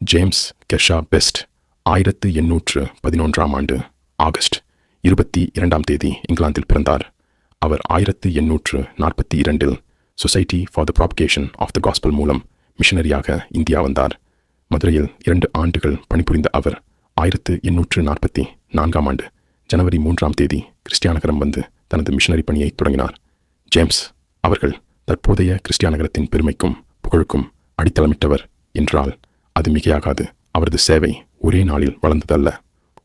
James கெஷா best. ஆயிரத்து எண்ணூற்று பதினொன்றாம் ஆண்டு ஆகஸ்ட் இருபத்தி இரண்டாம் தேதி இங்கிலாந்தில் பிறந்தார். அவர் ஆயிரத்து எண்ணூற்று நாற்பத்தி இரண்டில் society for the propagation of the gospel மூலம் மிஷனரியாக இந்தியா வந்தார். மதுரையில் இரண்டு ஆண்டுகள் பணிபுரிந்த அவர் ஆயிரத்து எண்ணூற்று நாற்பத்தி நான்காம் ஆண்டு ஜனவரி மூன்றாம் தேதி கிறிஸ்டியானகரம் வந்து தனது மிஷனரி பணியை தொடங்கினார். ஜேம்ஸ் அவர்கள் தற்போதைய கிறிஸ்டியானகரத்தின் பெருமைக்கும் புகழுக்கும் அடித்தளமிட்டவர் என்றால் அது மிகையாகாது. அவரது சேவை ஒரே நாளில் வளர்ந்ததல்ல.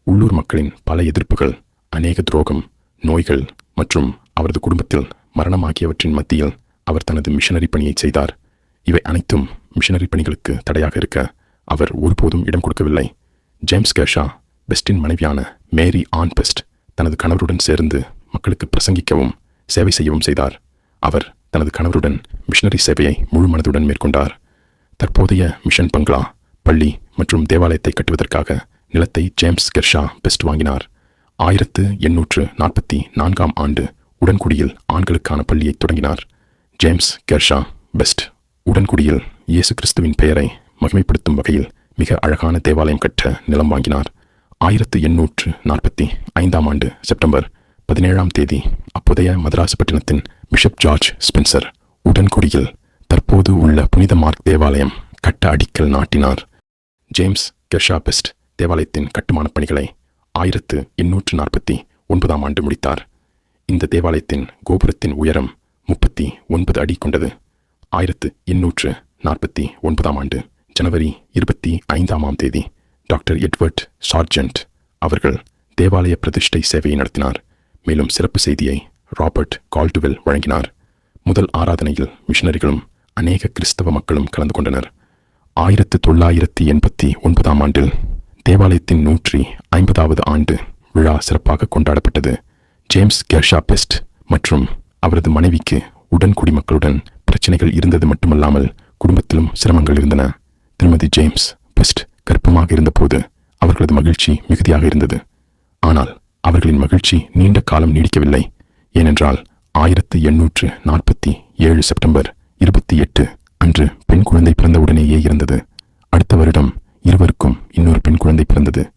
உள்ளூர் மக்களின் பல எதிர்ப்புகள் அநேக துரோகம் நோய்கள் மற்றும் அவரது குடும்பத்தில் மரணம் ஆகியவற்றின் மத்தியில் அவர் தனது மிஷனரி பணியை செய்தார். இவை அனைத்தும் மிஷனரி பணிகளுக்கு தடையாக இருக்க அவர் ஒருபோதும் இடம் கொடுக்கவில்லை. ஜேம்ஸ் கேஷா பெஸ்டின் மனைவியான மேரி ஆன் பெஸ்ட் தனது கணவருடன் சேர்ந்து மக்களுக்கு பிரசங்கிக்கவும் சேவை செய்யவும் செய்தார். அவர் தனது கணவருடன் மிஷனரி சேவையை முழு மனதுடன் மேற்கொண்டார். தற்போதைய மிஷன் பங்களா பள்ளி மற்றும் தேவாலயத்தை கட்டுவதற்காக நிலத்தை ஜேம்ஸ் கெர்ஷா பெஸ்ட் வாங்கினார். ஆயிரத்து எண்ணூற்று நாற்பத்தி நான்காம் ஆண்டு உடன்குடியில் ஆண்களுக்கான பள்ளியை தொடங்கினார். James Kershaw Best. உடன்குடியில் இயேசு கிறிஸ்துவின் பெயரை மகிமைப்படுத்தும் வகையில் மிக அழகான தேவாலயம் கட்ட நிலம் வாங்கினார். ஆயிரத்து எண்ணூற்று நாற்பத்தி ஐந்தாம் ஆண்டு செப்டம்பர் பதினேழாம் தேதி அப்போதைய மதராசப்பட்டினத்தின் பிஷப் ஜார்ஜ் ஸ்பென்சர் உடன்குடியில் தற்போது உள்ள புனித மார்க் தேவாலயம் கட்ட அடிக்கல் நாட்டினார். ஜேம்ஸ் கெர்ஷா பெஸ்ட் தேவாலயத்தின் கட்டுமானப் பணிகளை ஆயிரத்து எண்ணூற்று நாற்பத்தி ஒன்பதாம் ஆண்டு முடித்தார். இந்த தேவாலயத்தின் கோபுரத்தின் உயரம் முப்பத்தி ஒன்பது அடி கொண்டது. ஆயிரத்து எண்ணூற்று நாற்பத்தி ஒன்பதாம் ஆண்டு ஜனவரி இருபத்தி ஐந்தாமாம் தேதி டாக்டர் எட்வர்ட் சார்ஜென்ட் அவர்கள் தேவாலய பிரதிஷ்டை சேவையை நடத்தினார். மேலும் சிறப்பு செய்தியை ராபர்ட் கால்டுவெல் வழங்கினார். முதல் ஆராதனையில் மிஷனரிகளும் அநேக கிறிஸ்தவ மக்களும் கலந்து கொண்டனர். ஆயிரத்து தொள்ளாயிரத்தி எண்பத்தி ஒன்பதாம் ஆண்டில் தேவாலயத்தின் நூற்றி ஐம்பதாவது ஆண்டு விழா சிறப்பாக கொண்டாடப்பட்டது. ஜேம்ஸ் கெர்ஷா பெஸ்ட் மற்றும் அவரது மனைவிக்கு உடன் குடிமக்களுடன் பிரச்சனைகள் இருந்தது மட்டுமல்லாமல் குடும்பத்திலும் சிரமங்கள் இருந்தன. திருமதி ஜேம்ஸ் பெஸ்ட் கர்ப்பமாக இருந்தபோது அவர்களது மகிழ்ச்சி மிகுதியாக இருந்தது. ஆனால் அவர்களின் மகிழ்ச்சி நீண்ட காலம் நீடிக்கவில்லை. ஏனென்றால் ஆயிரத்து எண்ணூற்று நாற்பத்தி ஏழு செப்டம்பர் இருபத்தி எட்டு அன்று பெண் குழந்தை பிறந்த உடனேயே இருந்தது அடுத்த வருடம் இருவருக்கும் இன்னொரு பெண் குழந்தை பிறந்தது.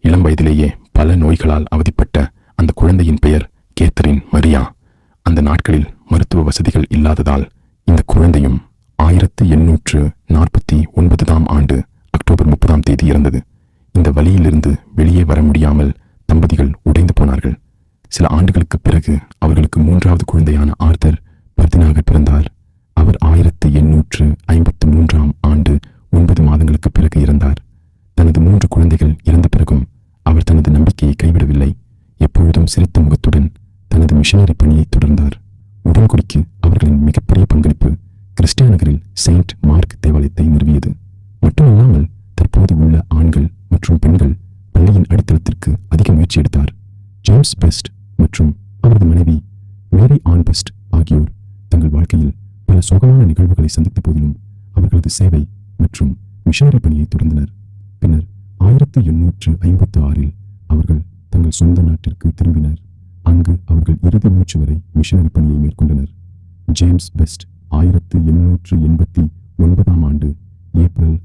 இளம் வயதிலேயே பல நோய்களால் அவதிப்பட்ட அந்த குழந்தையின் பெயர் கேத்தரின் மரியா. அந்த நாட்களில் மருத்துவ வசதிகள் இல்லாததால் இந்த குழந்தையும் ஆயிரத்து எண்ணூற்று நாற்பத்தி ஒன்பதாம் ஆண்டு அக்டோபர் முப்பதாம் தேதி இறந்தது. இந்த வழியிலிருந்து வெளியே வர முடியாமல் தம்பதிகள் உடைந்து போனார்கள். சில ஆண்டுகளுக்கு பிறகு அவர்களுக்கு மூன்றாவது குழந்தையான ஆர்தர் பர்தினாக பிறந்தார். அவர் ஆயிரத்து எண்ணூற்று ஐம்பத்து மூன்றாம் ஆண்டு ஒன்பது மாதங்களுக்கு பிறகு இறந்தார். தனது மூன்று குழந்தைகள் இறந்த பிறகும் அவர் தனது நம்பிக்கையை கைவிடவில்லை. எப்பொழுதும் சிரித்த முகத்துடன் தனது மிஷனரி பணியை தொடர்ந்தார். உடன்குடிக்கு அவர்களின் மிகப்பெரிய பங்களிப்பு கிறிஸ்டியா நகரில் செயின்ட் மார்க் தேவாலயத்தை நிறுவியது. மட்டுமல்லாமல் தற்போது உள்ள ஆண்கள் மற்றும் பெண்கள் பள்ளியின் அடித்தளத்திற்கு அதிக முயற்சி எடுத்தார். ஜேம்ஸ் பெஸ்ட் மற்றும் அவரது மனைவி மேரி ஆன்பெஸ்ட் ஆகியோர் தங்கள் வாழ்க்கையில் பல சோகமான நிகழ்வுகளை சந்தித்த போதிலும் அவர்களது சேவை மற்றும் மிஷனரி பணியை தொடர்ந்தனர். பின்னர் ஆயிரத்தி எண்ணூற்று ஐம்பத்து ஆறில் அவர்கள் தங்கள் சொந்த நாட்டிற்கு திரும்பினர். அங்கு அவர்கள் இறுதி மூச்சு வரை மிஷனரி பணியை மேற்கொண்டனர். ஜேம்ஸ் பெஸ்ட் ஆயிரத்து எண்ணூற்று எண்பத்தி ஒன்பதாம் ஆண்டு ஏப்ரல்